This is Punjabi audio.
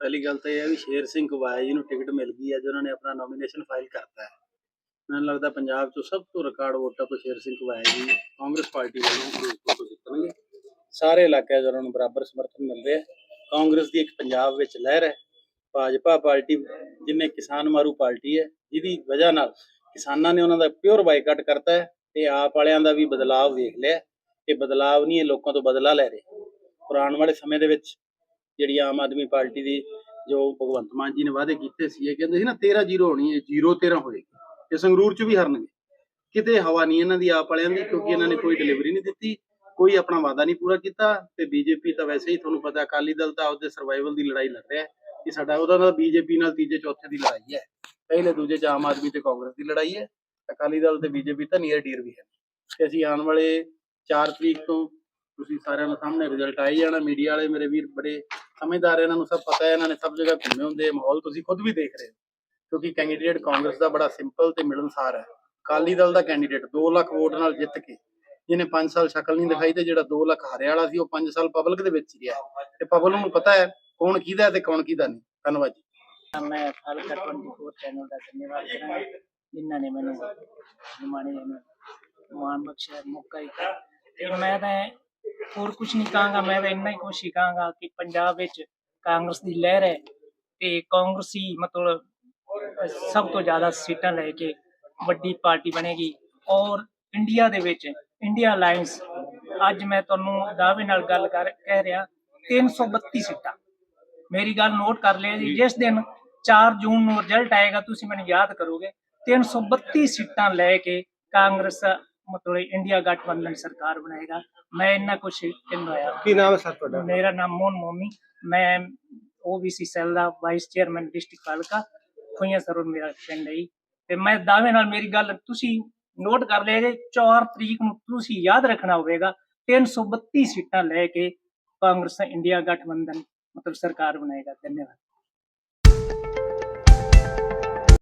ਪਹਿਲੀ ਗੱਲ ਤਾਂ ਇਹ ਹੈ ਵੀ ਸ਼ੇਰ ਸਿੰਘ ਕਵਾਇਆ ਜੀ ਨੂੰ ਟਿਕਟ ਮਿਲ ਗਈ ਹੈ ਜੋ ਉਹਨਾਂ ਨੇ ਆਪਣਾ ਨੋਮੀਨੇਸ਼ਨ ਫਾਈਲ ਕਰਤਾ ਹੈ। ਮੈਨੂੰ ਲੱਗਦਾ ਪੰਜਾਬ 'ਚੋਂ ਸਭ ਤੋਂ ਰਿਕਾਰਡ ਵੋਟਾਂ ਤੋਂ ਸ਼ੇਰ ਸਿੰਘ ਕਵਾਇਆ ਜੀ ਕਾਂਗਰਸ ਪਾਰਟੀ ਵੱਲੋਂ ਫਿਰੋਜ਼ਪੁਰ ਤੋਂ ਜਿੱਤਣਗੇ। ਸਾਰੇ ਇਲਾਕਿਆਂ 'ਚ ਉਹਨਾਂ ਨੂੰ ਬਰਾਬਰ ਸਮਰਥਨ ਮਿਲ ਰਿਹਾ ਕਾਂਗਰਸ ਦੀ ਇੱਕ ਪੰਜਾਬ ਵਿੱਚ ਲਹਿਰ ਹੈ। ਭਾਜਪਾ ਪਾਰਟੀ ਜਿੰਨੇ ਕਿਸਾਨ ਮਾਰੂ ਪਾਰਟੀ ਹੈ, ਜਿਹਦੀ ਵਜ੍ਹਾ ਨਾਲ ਕਿਸਾਨਾਂ ਨੇ ਉਹਨਾਂ ਦਾ ਪਿਓਰ ਬਾਈਕਾਟ ਕਰਤਾ ਹੈ ਤੇ ਆਪ ਵਾਲਿਆਂ ਦਾ ਵੀ ਬਦਲਾਅ ਵੇਖ ਲਿਆ ਇਹ ਬਦਲਾਅ ਨਹੀਂ, ਇਹ ਲੋਕਾਂ ਤੋਂ ਬਦਲਾ ਲੈ ਰਹੇ। ਔਰ ਆਉਣ ਵਾਲੇ ਸਮੇਂ ਦੇ ਵਿੱਚ ਜਿਹੜੀ ਆਮ ਆਦਮੀ ਪਾਰਟੀ ਦੀ ਜੋ ਭਗਵੰਤ ਮਾਨ ਜੀ ਨੇ ਵਾਅਦੇ ਕੀਤੇ ਸੀ ਇਹ ਕਹਿੰਦੇ ਸੀ ਨਾ 13 ਜ਼ੀਰੋ ਹੋਣੀ ਹੈ 0 13 ਹੋਏਗੀ ਤੇ ਸੰਗਰੂਰ ਚ ਵੀ ਹਰਨਗੇ। ਕਿਤੇ ਹਵਾ ਨਹੀਂ ਇਹਨਾਂ ਦੀ ਆਪ ਵਾਲਿਆਂ ਦੀ, ਕਿਉਂਕਿ ਇਹਨਾਂ ਨੇ ਕੋਈ ਡਿਲੀਵਰੀ ਨਹੀਂ ਦਿੱਤੀ, ਕੋਈ ਆਪਣਾ ਵਾਅਦਾ ਨਹੀਂ ਪੂਰਾ ਕੀਤਾ, ਤੇ ਬੀਜੇਪੀ ਤਾਂ ਵੈਸੇ ਹੀ ਤੁਹਾਨੂੰ ਪਤਾ ਅਕਾਲੀ ਦਲ ਤਾਂ ਉਹਦੇ ਸਰਵਾਈਵਲ ਦੀ ਲੜਾਈ ਲੜ ਰਿਹਾ ਹੈ, ਕਿ ਸਾਡਾ ਉਹਦਾ ਤਾਂ ਬੀਜੇਪੀ ਨਾਲ ਤੀਜੇ ਚੌਥੇ ਦੀ ਲੜਾਈ ਹੈ। ਪਹਿਲੇ ਦੂਜੇ ਚ ਆਮ ਆਦਮੀ ਤੇ ਕਾਂਗਰਸ ਦੀ ਲੜਾਈ ਹੈ, ਅਕਾਲੀ ਦਲ ਤੇ ਬੀਜੇਪੀ ਤਾਂ ਨੀਅਰ ਡੀਅਰ ਵੀ ਹੈ। ਤੇ ਅਸੀਂ ਆਉਣ ਵਾਲੇ 4 ਤਰੀਕ ਤੋਂ ਤੁਸੀਂ ਸਾਰਿਆਂ ਨੂੰ ਸਾਹਮਣੇ ਰਿਜ਼ਲਟ ਆਈ ਜਾਣਾ ਮੀਡੀਆ ਵਾਲੇ ਮੇਰੇ ਵੀਰ ਬੜੇ ਸਮਝਦਾਰ ਹੈ, ਇਹਨਾਂ ਨੂੰ ਸਭ ਪਤਾ ਹੈ ਇਹਨਾਂ ਨੇ ਸਭ ਜਗ੍ਹਾ ਘੁੰਮੇ ਹੁੰਦੇ ਆ, ਮਾਹੌਲ ਤੁਸੀਂ ਖੁਦ ਵੀ ਦੇਖ ਰਹੇ ਹੋ। ਕਿਉਂਕਿ ਕੈਂਡੀਡੇਟ ਕਾਂਗਰਸ ਦਾ ਬੜਾ ਸਿੰਪਲ ਤੇ ਮਿਲਨਸਾਰ ਹੈ। ਅਕਾਲੀ ਦਲ ਦਾ ਕੈਂਡੀਡੇਟ 2 ਲੱਖ ਵੋਟ ਨਾਲ ਜਿੱਤ ਕੇ ਜਿਹਨੇ 5 ਸਾਲ ਸ਼ਕਲ ਨਹੀਂ ਦਿਖਾਈ ਤੇ ਜਿਹੜਾ 2 ਲੱਖ ਹਾਰੇ ਵਾਲਾ ਸੀ ਉਹ 5 ਸਾਲ ਪਬਲਿਕ ਦੇ ਵਿੱਚ ਹੀ ਰਿਹਾ। ਤੇ ਪਬਲਿਕ ਨੂੰ ਪਤਾ ਹੈ ਕੌਣ ਕਿਹਦਾ ਹੈ ਤੇ ਕੌਣ ਕਿਹਦਾ ਨਹੀਂ। ਧੰਨਵਾਦ ਜੀ। ਮੈਂ ਹਲਕਾ 24 ਚੈਨਲ ਦਾ ਧੰਨਵਾਦ ਕਰਾਂਗਾ। ਜਿਨ੍ਹਾਂ ਨੇ ਮੈਨੂੰ ਨਿਮਾਣੇ ਨੂੰ ਮਾਨ ਬਖਸ਼ਿਆ ਮੌਕਾ ਦਿੱਤਾ। ਤੇ ਮੈਂ ਤਾਂ ਹੋਰ ਕੁਝ ਨਹੀਂ ਕਹਾਂਗਾ, ਮੈਂ ਤਾਂ ਇੰਨਾ ਹੀ ਕੁਛ ਹੀ ਕਹਾਂਗਾ ਕਿ ਪੰਜਾਬ ਵਿੱਚ ਕਾਂਗਰਸ ਦੀ ਲਹਿਰ ਹੈ ਤੇ ਕਾਂਗਰਸੀ ਮਤਲਬ ਸਭ ਤੋਂ ਜ਼ਿਆਦਾ ਸੀਟਾਂ ਲੈ ਕੇ ਵੱਡੀ ਪਾਰਟੀ ਬਣੇਗੀ ਔਰ ਇੰਡੀਆ ਦੇ ਵਿੱਚ, ਇੰਡੀਆ ਅਲਾਈਅੰਸ ਅੱਜ ਮੈਂ ਤੁਹਾਨੂੰ ਦਾਅਵੇ ਨਾਲ ਗੱਲ ਕਰ, ਕਹਿ ਰਿਹਾ 332 ਸੀਟਾਂ। ਮੇਰੀ ਗੱਲ ਨੋਟ ਕਰ ਲਿਆ ਜੀ, ਜਿਸ ਦਿਨ 4 ਜੂਨ ਨੂੰ ਰਿਜ਼ਲਟ ਆਏਗਾ, ਤੁਸੀਂ ਮੈਨੂੰ ਯਾਦ ਕਰੋਗੇ 332 ਸੀਟਾਂ ਲੈ ਕੇ ਕਾਂਗਰਸ ਮਤਲਬ ਇੰਡੀਆ ਗਠਬੰਧਨ ਸਰਕਾਰ ਬਣਾਏਗਾ। ਮੈਂ ਇੰਨਾ ਕੁਝ ਕਹਿੰਦਾ ਕੀ ਨਾਮ ਹੈ ਸਰ ਤੁਹਾਡਾ? ਮੇਰਾ ਨਾਮ ਮੋਹਨ ਮੋਮੀ। ਮੈਂ ਓਬੀਸੀ ਸੈੱਲ ਦਾ ਵਾਈਸ ਚੇਅਰਮੈਨ ਡਿਸਟ੍ਰਿਕਟ ਹਲਕਾ ਖੁਈਆਂ ਸਰੋਂ ਮੇਰਾ ਪਿੰਡ ਹੈ। ਤੇ ਮੈਂ ਦਾਅਵੇ ਨਾਲ ਮੇਰੀ ਗੱਲ ਤੁਸੀਂ ਨੋਟ ਕਰ ਲਿਆ ਜੇ 4 ਤਰੀਕ ਨੂੰ ਤੁਸੀਂ ਯਾਦ ਰੱਖਣਾ ਹੋਵੇਗਾ 332 ਸੀਟਾਂ ਲੈ ਕੇ ਕਾਂਗਰਸ ਇੰਡੀਆ ਗਠਬੰਧਨ ਮਤਲਬ ਸਰਕਾਰ ਬਣਾਏਗਾ। ਧੰਨਵਾਦ।